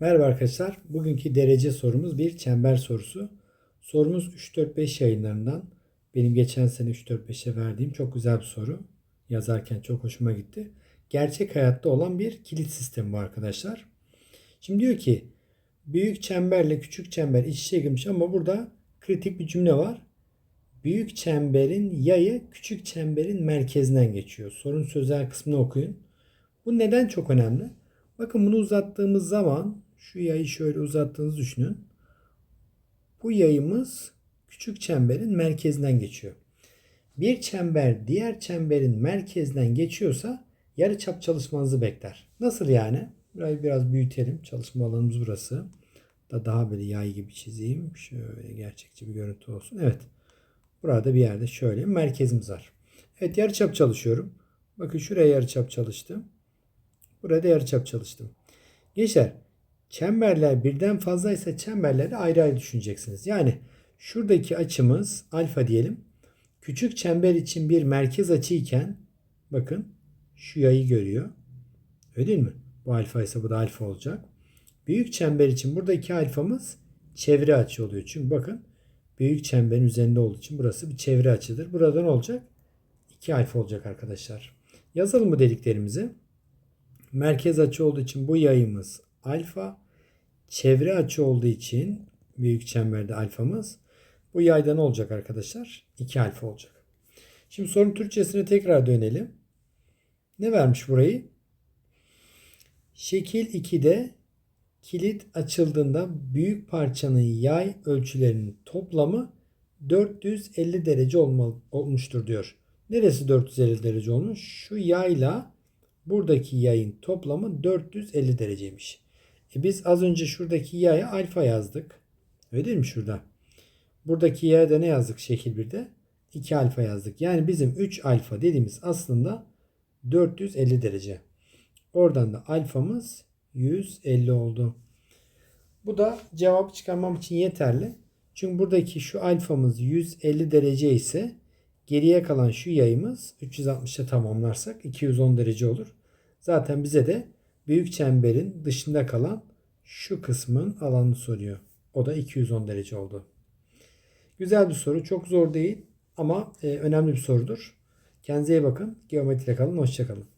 Merhaba arkadaşlar. Bugünkü derece sorumuz bir çember sorusu. Sorumuz 3-4-5 yayınlarından. Benim geçen sene 3-4-5'e verdiğim çok güzel bir soru. Yazarken çok hoşuma gitti. Gerçek hayatta olan bir kilit sistemi bu arkadaşlar. Şimdi diyor ki büyük çemberle küçük çember iç içe girmiş ama burada kritik bir cümle var. Büyük çemberin yayı küçük çemberin merkezinden geçiyor. Sorun sözel kısmını okuyun. Bu neden çok önemli? Bakın bunu uzattığımız zaman şu yayı şöyle uzattığınızı düşünün. Bu yayımız küçük çemberin merkezinden geçiyor. Bir çember diğer çemberin merkezinden geçiyorsa yarıçap çalışmanızı bekler. Nasıl yani? Burayı biraz büyütelim. Çalışma alanımız burası. Da daha böyle yay gibi çizeyim. Şöyle gerçekçi bir görüntü olsun. Evet. Burada bir yerde şöyle merkezimiz var. Evet yarıçap çalışıyorum. Bakın şuraya yarıçap çalıştım. Burada yarıçap çalıştım. Gençler çemberler birden fazlaysa çemberleri ayrı ayrı düşüneceksiniz. Yani şuradaki açımız alfa diyelim. Küçük çember için bir merkez açı iken bakın şu yayı görüyor. Öyle değil mi? Bu alfa ise bu da alfa olacak. Büyük çember için buradaki alfamız çevre açı oluyor. Çünkü bakın büyük çemberin üzerinde olduğu için burası bir çevre açıdır. Burada ne olacak? 2 alfa olacak arkadaşlar. Yazalım bu dediklerimizi. Merkez açı olduğu için bu yayımız alfa. Çevre açı olduğu için büyük çemberde alfamız. Bu yayda ne olacak arkadaşlar? 2 alfa olacak. Şimdi sorun Türkçesine tekrar dönelim. Ne vermiş burayı? Şekil 2'de kilit açıldığında büyük parçanın yay ölçülerinin toplamı 450 derece olmalı, olmuştur diyor. Neresi 450 derece olmuş? Şu yayla buradaki yayın toplamı 450 dereceymiş. E biz az önce şuradaki yaya alfa yazdık. Öyle değil mi şurada? Buradaki yaya da ne yazdık şekil 1'de? 2 alfa yazdık. Yani bizim 3 alfa dediğimiz aslında 450 derece. Oradan da alfamız 150 oldu. Bu da cevap çıkarmam için yeterli. Çünkü buradaki şu alfamız 150 derece ise geriye kalan şu yayımız 360'a tamamlarsak 210 derece olur. Zaten bize de büyük çemberin dışında kalan şu kısmın alanını soruyor. O da 210 derece oldu. Güzel bir soru. Çok zor değil ama e, önemli bir sorudur. Kendinize iyi bakın. Geometriyle kalın. Hoşçakalın.